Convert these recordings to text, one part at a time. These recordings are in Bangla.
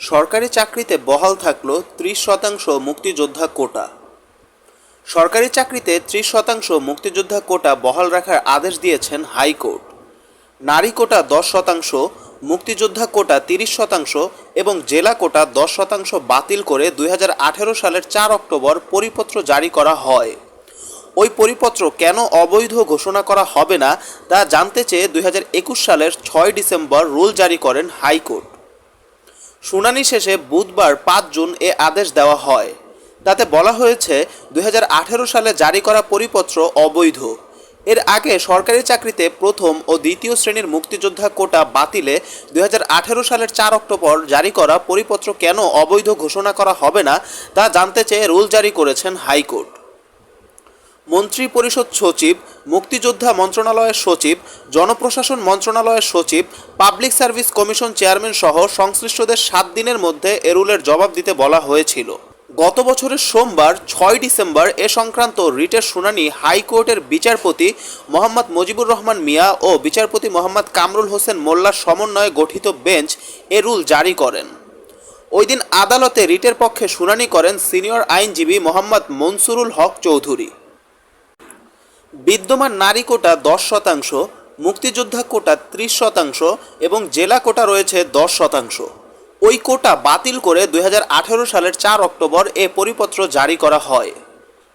সরকারি চাকরিতে বহাল থাকল ত্রিশ শতাংশ মুক্তিযোদ্ধা কোটা। সরকারি চাকরিতে ত্রিশ শতাংশ মুক্তিযোদ্ধা কোটা বহাল রাখার আদেশ দিয়েছেন হাইকোর্ট। নারী কোটা দশ শতাংশ, মুক্তিযোদ্ধা কোটা তিরিশ শতাংশ এবং জেলা কোটা দশ শতাংশ বাতিল করে দুই হাজার আঠেরো সালের চার অক্টোবর পরিপত্র জারি করা হয়। ওই পরিপত্র কেন অবৈধ ঘোষণা করা হবে না তা জানতে চেয়ে দুই হাজার একুশ সালের ছয় ডিসেম্বর রুল জারি করেন হাইকোর্ট। শুনানি শেষে বুধবার পাঁচ জুন এ আদেশ দেওয়া হয়। তাতে বলা হয়েছে দু হাজার আঠেরো সালে জারি করা পরিপত্র অবৈধ। এর আগে সরকারি চাকরিতে প্রথম ও দ্বিতীয় শ্রেণির মুক্তিযোদ্ধা কোটা বাতিলে দুই হাজার আঠেরো সালের চার অক্টোবর জারি করা পরিপত্র কেন অবৈধ ঘোষণা করা হবে না, তা জানতে চেয়ে রুল জারি করেছেন হাইকোর্ট। মন্ত্রী পরিষদ সচিব, মুক্তিযোদ্ধা মন্ত্রণালয়ের সচিব, জনপ্রশাসন মন্ত্রণালয়ের সচিব, পাবলিক সার্ভিস কমিশন চেয়ারম্যান সহ সংশ্লিষ্টদের সাত দিনের মধ্যে এরুলের জবাব দিতে বলা হয়েছিল। গত বছরের সোমবার, ছয় ডিসেম্বর, এ সংক্রান্ত রিটের শুনানি হাইকোর্টের বিচারপতি মোহাম্মদ মুজিবুর রহমান মিয়া ও বিচারপতি মোহাম্মদ কামরুল হোসেন মোল্লার সমন্বয়ে গঠিত বেঞ্চ এ রুল জারি করেন। ওই দিন আদালতে রিটের পক্ষে শুনানি করেন সিনিয়র আইনজীবী মোহাম্মদ মনসুরুল হক চৌধুরী। বিদ্যমান নারী কোটা দশ শতাংশ, মুক্তিযোদ্ধা কোটা ত্রিশ শতাংশ এবং জেলা কোটা রয়েছে দশ শতাংশ। ওই কোটা বাতিল করে দু হাজার আঠেরো সালের চার অক্টোবর এ পরিপত্র জারি করা হয়।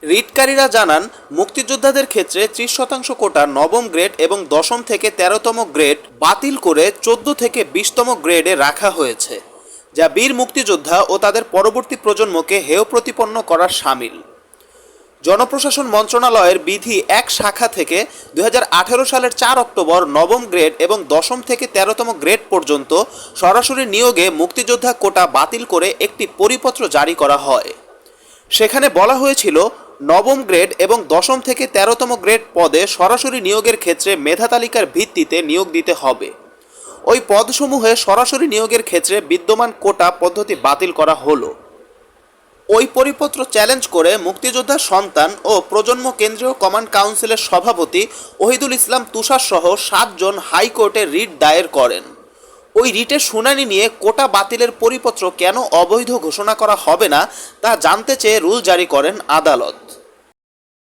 রিটকারীরা জানান, মুক্তিযোদ্ধাদের ক্ষেত্রে ত্রিশ শতাংশ কোটা নবম গ্রেড এবং দশম থেকে তেরোতম গ্রেড বাতিল করে চোদ্দ থেকে বিশতম গ্রেডে রাখা হয়েছে, যা বীর মুক্তিযোদ্ধা ও তাদের পরবর্তী প্রজন্মকে হেয় প্রতিপন্ন করার সামিল। জনপ্রশাসন মন্ত্রণালয়ের বিধি এক শাখা থেকে দু হাজার আঠেরো সালের চার অক্টোবর নবম গ্রেড এবং দশম থেকে তেরোতম গ্রেড পর্যন্ত সরাসরি নিয়োগে মুক্তিযোদ্ধা কোটা বাতিল করে একটি পরিপত্র জারি করা হয়। সেখানে বলা হয়েছিল, নবম গ্রেড এবং দশম থেকে তেরোতম গ্রেড পদে সরাসরি নিয়োগের ক্ষেত্রে মেধা তালিকার ভিত্তিতে নিয়োগ দিতে হবে। ওই পদসমূহে সরাসরি নিয়োগের ক্ষেত্রে বিদ্যমান কোটা পদ্ধতি বাতিল করা হলো। ওই পরিপত্র চ্যালেঞ্জ করে মুক্তিযোদ্ধা সন্তান ও প্রজন্ম কেন্দ্রীয় কমান্ড কাউন্সিলের সভাপতি ওহিদুল ইসলাম তুষার সহ সাতজন হাইকোর্টে রিট দায়ের করেন। ওই রিটের শুনানি নিয়ে কোটা বাতিলের পরিপত্র কেন অবৈধ ঘোষণা করা হবে না তা জানতে চেয়ে রুল জারি করেন আদালত।